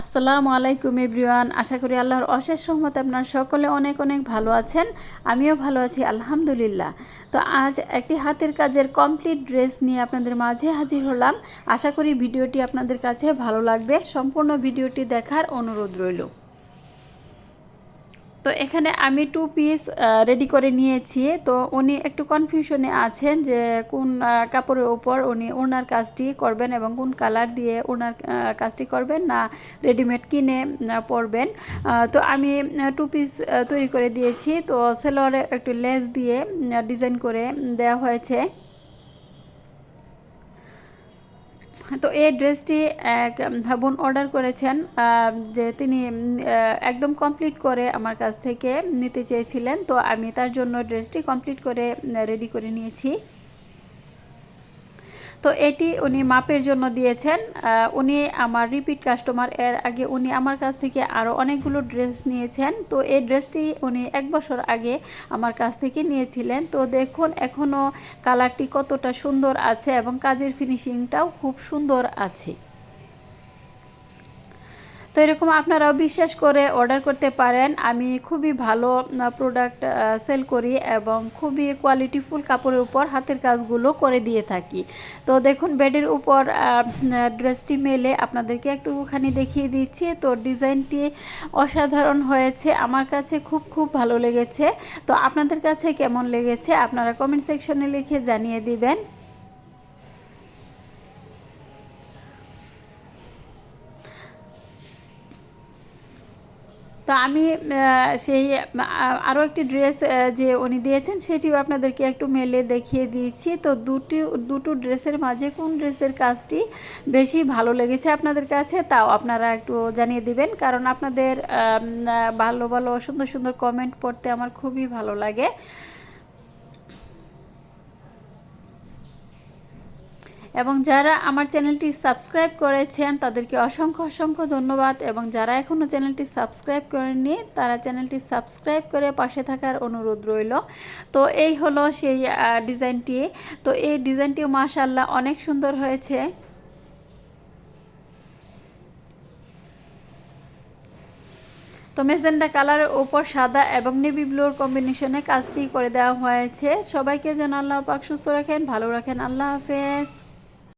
আসসালামু আলাইকুম এভরিওয়ান, আশা করি আল্লাহর অশেষ সহমত আপনার সকলে অনেক অনেক ভালো আছেন, আমিও ভালো আছি, আলহামদুলিল্লাহ। তো আজ একটি হাতের কাজের কমপ্লিট ড্রেস নিয়ে আপনাদের মাঝে হাজির হলাম। আশা করি ভিডিওটি আপনাদের কাছে ভালো লাগবে, সম্পূর্ণ ভিডিওটি দেখার অনুরোধ রইল। তো এখানে আমি টু পিস রেডি করে নিয়েছি। তো উনি একটু কনফিউশনে আছেন যে কোন কাপড়ের ওপর উনি ওনার কাজটি করবেন এবং কোন কালার দিয়ে ওনার কাজটি করবেন না রেডিমেড কিনে পরবেন। তো আমি টু পিস তৈরি করে দিয়েছি। তো সেলোয়ারে একটু লেস দিয়ে ডিজাইন করে দেওয়া হয়েছে। তো এই ড্রেসটি এক বোন অর্ডার করেছেন যে তিনি একদম কমপ্লিট করে আমার কাছ থেকে নিতে চেয়েছিলেন। তো আমি তার জন্য ড্রেসটি কমপ্লিট করে রেডি করে নিয়েছি। তো এটি উনি মাপের জন্য দিয়েছেন। উনি আমার রিপিট কাস্টমার এর আগে উনি আমার কাছ থেকে আরও অনেকগুলো ড্রেস নিয়েছেন। তো এই ড্রেসটি উনি এক বছর আগে আমার কাছ থেকে নিয়েছিলেন। তো দেখুন এখনও কালারটি কতটা সুন্দর আছে এবং কাজের ফিনিশিংটাও খুব সুন্দর আছে। তো এরকম আপনারাও বিশ্বাস করে অর্ডার করতে পারেন। আমি খুবই ভালো প্রোডাক্ট সেল করি এবং খুবই কোয়ালিটিফুল কাপড়ের উপর হাতের কাজগুলো করে দিয়ে থাকি। তো দেখুন, বেডের উপর ড্রেসটি মেলে আপনাদেরকে একটুখানি দেখিয়ে দিচ্ছি। তো ডিজাইনটি অসাধারণ হয়েছে, আমার কাছে খুব খুব ভালো লেগেছে। তো আপনাদের কাছে কেমন লেগেছে? আপনারা কমেন্ট সেকশনে লিখে জানিয়ে দিবেন। তো আমি সেই আরও একটি ড্রেস যে উনি দিয়েছেন সেটিও আপনাদেরকে একটু মেলে দেখিয়ে দিয়েছি। তো দুটি, দুটো ড্রেসের মাঝে কোন ড্রেসের কাজটি বেশি ভালো লেগেছে আপনাদের কাছে তাও আপনারা একটু জানিয়ে দিবেন। কারণ আপনাদের ভালো ভালো, সুন্দর সুন্দর কমেন্ট পড়তে আমার খুবই ভালো লাগে। এবং যারা আমার চ্যানেলটি সাবস্ক্রাইব করেছেন, তাদেরকে অসংখ্য অসংখ্য ধন্যবাদ। এবং যারা এখনও চ্যানেলটি সাবস্ক্রাইব করেননি, তারা চ্যানেলটি সাবস্ক্রাইব করে পাশে থাকার অনুরোধ রইল। তো এই হলো সেই ডিজাইনটি। তো এই ডিজাইনটিও মাশাল্লাহ অনেক সুন্দর হয়েছে। তো মেজেন্ডা কালারের ওপর সাদা এবং নেভি ব্লুর কম্বিনেশনে কাজটি করে দেওয়া হয়েছে। সবাইকে যেন আল্লাহ পাক সুস্থ রাখেন, ভালো রাখেন। আল্লাহ হাফেজ।